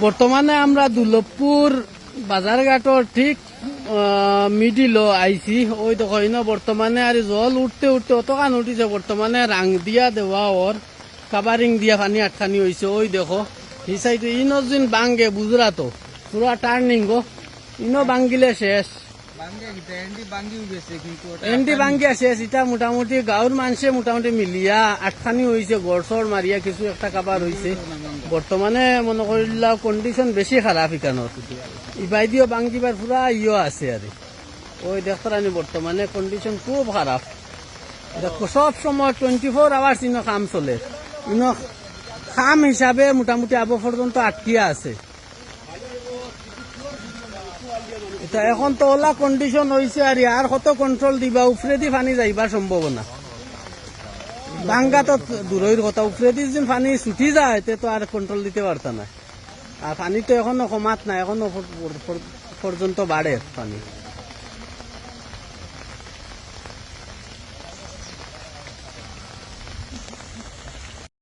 বর্তমানে আমরা দুর্লভপুর বাজারঘাটর ঠিক মিডিল আইসি ওই দেখো, ইনো বর্তমানে আর জল উঠতে উঠতে অতখান উঠিছে। বর্তমানে রাং দিয়া দেওয়া ওর কাবারিং দিয়া পানি আটখানি হয়েছে ওই দেখো সেই সাইড ইনো যিন বাঙ্গে বুজরাতো পুরা টার্নিং গো ইনো বাঙ্গিলে শেষ। এন্ডি বাঙ্গি শেষ এটা মোটামুটি গাঁৱৰ মানুষে মোটামুটি মিলিয়া আটখানি হয়েছে গড় চড় মারিয়া কিছু একটা কাবার হয়েছে বর্তমানে মনে করিলা কন্ডিশন বেশি খারাপ ইকানোর ইবাই দিও বাঙ্গিবার পুরা ইয়ে আছে আর ওই দেখতারানি বর্তমানে কন্ডিশন খুব খারাপ দেখো সব সময় টোয়েন্টি ফোর আওয়ার্স ইনো কাম চলে। ইনো কাম হিসাবে মোটামুটি আবো পর্যন্ত আটকিয়া আছে। এটা এখন তো ওলা কন্ডিশন হয়েছে আর আর কত কন্ট্রোল দিবা উপরে দি পানি যাইবার সম্ভাবনা ভাঙ্গা তো দূরের কথা উপরে দি যেন পানি ছুটি যায় তে তো আর কন্ট্রোল দিতে পারতা না আর পানি তো এখনও কমাত না এখনও পর- পর- পর্যন্ত বাড়ে পানি।